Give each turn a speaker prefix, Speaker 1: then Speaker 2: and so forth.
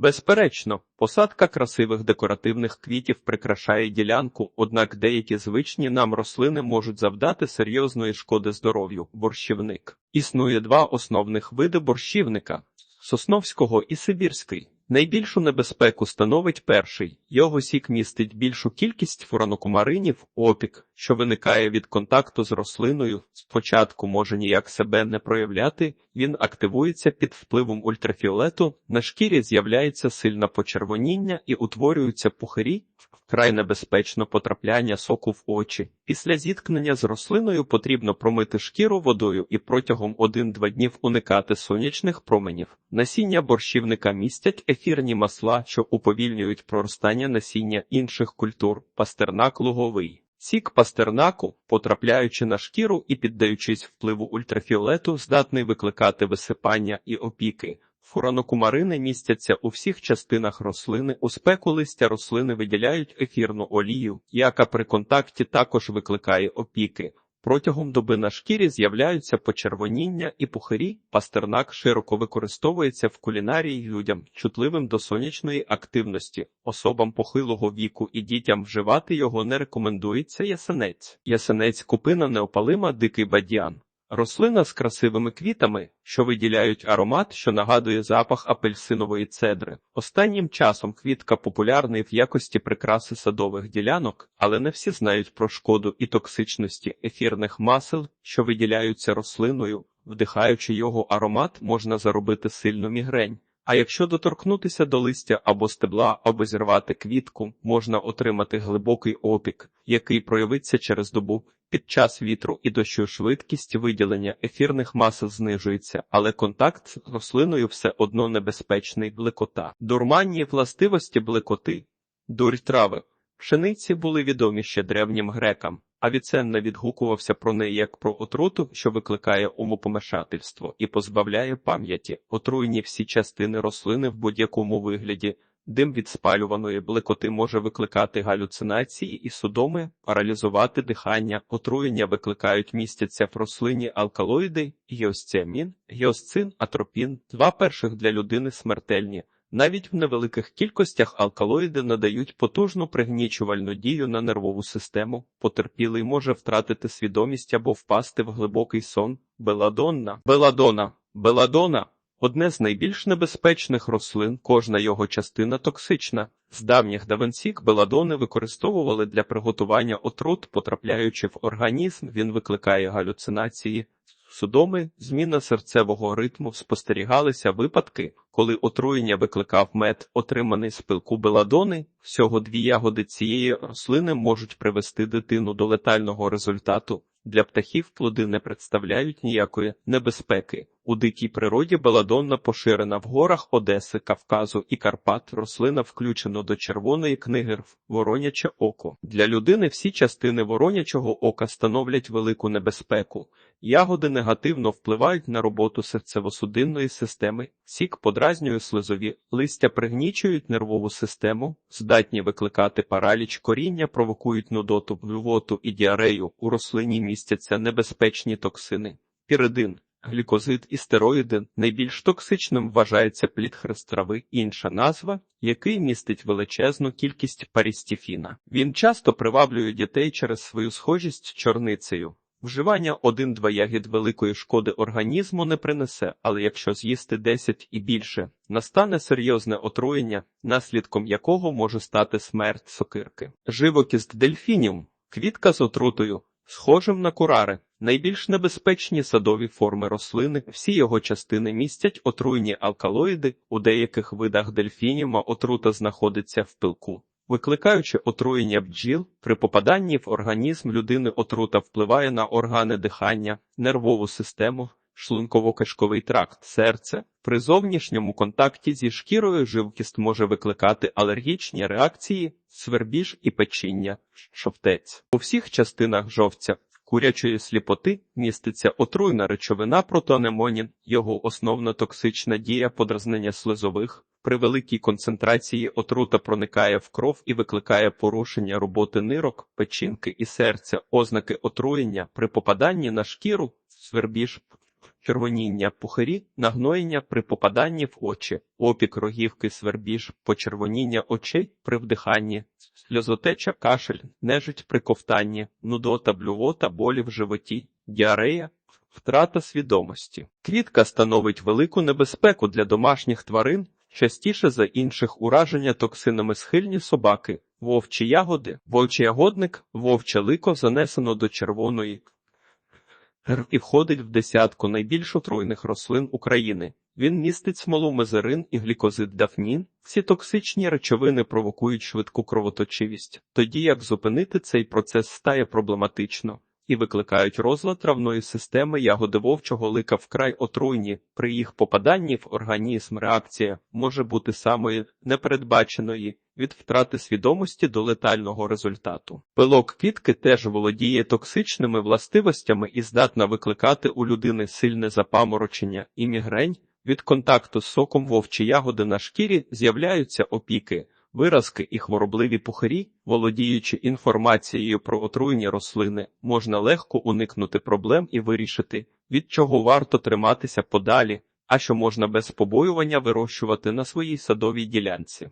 Speaker 1: Безперечно, посадка красивих декоративних квітів прикрашає ділянку, однак деякі звичні нам рослини можуть завдати серйозної шкоди здоров'ю. Борщівник. Існує два основних види борщівника – сосновського і сибірський. Найбільшу небезпеку становить перший. Його сік містить більшу кількість фуранокумаринів, опік, що виникає від контакту з рослиною. Спочатку може ніяк себе не проявляти, він активується під впливом ультрафіолету, на шкірі з'являється сильне почервоніння і утворюються пухирі, Вкрай небезпечно потрапляння соку в очі. Після зіткнення з рослиною потрібно промити шкіру водою і протягом 1-2 днів уникати сонячних променів. Насіння борщівника містять ефірні масла, що уповільнюють проростання насіння інших культур, пастернак луговий. Сік пастернаку, потрапляючи на шкіру і піддаючись впливу ультрафіолету, здатний викликати висипання і опіки. Фуранокумарини містяться у всіх частинах рослини. У спеку листя рослини виділяють ефірну олію, яка при контакті також викликає опіки. Протягом доби на шкірі з'являються почервоніння і пухирі. Пастернак широко використовується в кулінарії людям, чутливим до сонячної активності, особам похилого віку і дітям вживати його не рекомендується ясенець. Ясенець купина неопалима дикий бадьян. Рослина з красивими квітами, що виділяють аромат, що нагадує запах апельсинової цедри. Останнім часом квітка популярний в якості прикраси садових ділянок, але не всі знають про шкоду і токсичності ефірних масел, що виділяються рослиною. Вдихаючи його аромат, можна заробити сильну мігрень. А якщо доторкнутися до листя або стебла, або зірвати квітку, можна отримати глибокий опік, який проявиться через добу. Під час вітру і дощу швидкість виділення ефірних мас знижується, але контакт з рослиною все одно небезпечний блекота. Дурманні властивості блекоти, дурь трави. Пшениці були відомі ще древнім грекам. Авіценна відгукувався про неї як про отруту, що викликає умопомешательство і позбавляє пам'яті, отруйні всі частини рослини в будь-якому вигляді. Дим від спалюваної блекоти може викликати галюцинації і судоми, паралізувати дихання, отруєння викликають містяться в рослині алкалоїди, гіосціамін, гіосцин, атропін, два перших для людини смертельні. Навіть в невеликих кількостях алкалоїди надають потужну пригнічувальну дію на нервову систему. Потерпілий може втратити свідомість або впасти в глибокий сон. Беладонна, беладона, беладона одне з найбільш небезпечних рослин, кожна його частина токсична. З давніх давенсік беладони використовували для приготування отрут, потрапляючи в організм, він викликає галюцинації. Судоми, зміна серцевого ритму спостерігалися випадки, коли отруєння викликав мед, отриманий з пилку беладони. Всього дві ягоди цієї рослини можуть привести дитину до летального результату. Для птахів плоди не представляють ніякої небезпеки. У дикій природі беладонна поширена в горах Одеси, Кавказу і Карпат. Рослина включено до червоної книги РФ вороняче око. Для людини всі частини воронячого ока становлять велику небезпеку. Ягоди негативно впливають на роботу серцево-судинної системи, сік подразнює слизові, листя пригнічують нервову систему, здатні викликати параліч коріння, провокують нудоту, блювоту і діарею. У рослині містяться небезпечні токсини. Піридин Глікозид і стероїди найбільш токсичним вважається плід трави, інша назва, який містить величезну кількість парістіфіна. Він часто приваблює дітей через свою схожість з чорницею. Вживання один-два ягід великої шкоди організму не принесе, але якщо з'їсти 10 і більше, настане серйозне отруєння, наслідком якого може стати смерть сокирки. Живокіст дельфінів, квітка з отрутою, схожим на курари. Найбільш небезпечні садові форми рослини, всі його частини містять отруйні алкалоїди, у деяких видах дельфініма отрута знаходиться в пилку. Викликаючи отруєння бджіл, при попаданні в організм людини отрута впливає на органи дихання, нервову систему, шлунково-кишковий тракт, серце. При зовнішньому контакті зі шкірою живкість може викликати алергічні реакції, свербіж і печіння, шовтець. У всіх частинах жовця курячої сліпоти міститься отруйна речовина протоанемонін, його основна токсична дія подразнення слизових. При великій концентрації отрута проникає в кров і викликає порушення роботи нирок, печінки і серця, ознаки отруєння при попаданні на шкіру, свербіж, червоніння пухирі, нагноєння при попаданні в очі, опік рогівки свербіж, почервоніння очей при вдиханні, сльозотеча, кашель, нежить при ковтанні, нудота, блювота, болі в животі, діарея, втрата свідомості. Квітка становить велику небезпеку для домашніх тварин, частіше за інших ураження токсинами схильні собаки, вовчі ягоди, вовчий ягодник, вовче лико занесено до червоної і входить в десятку найбільш отруйних рослин України. Він містить смолу мезерин і глікозид дафнін. Ці токсичні речовини провокують швидку кровоточивість, тоді як зупинити цей процес стає проблематично і викликають розлад травної системи ягоди вовчого лика вкрай отруйні. При їх попаданні в організм реакція може бути самої непередбаченої від втрати свідомості до летального результату. Пилок квітки теж володіє токсичними властивостями і здатна викликати у людини сильне запаморочення і мігрень. Від контакту з соком вовчі ягоди на шкірі з'являються опіки, виразки і хворобливі пухарі, володіючи інформацією про отруйні рослини, можна легко уникнути проблем і вирішити, від чого варто триматися подалі, а що можна без побоювання вирощувати на своїй садовій ділянці.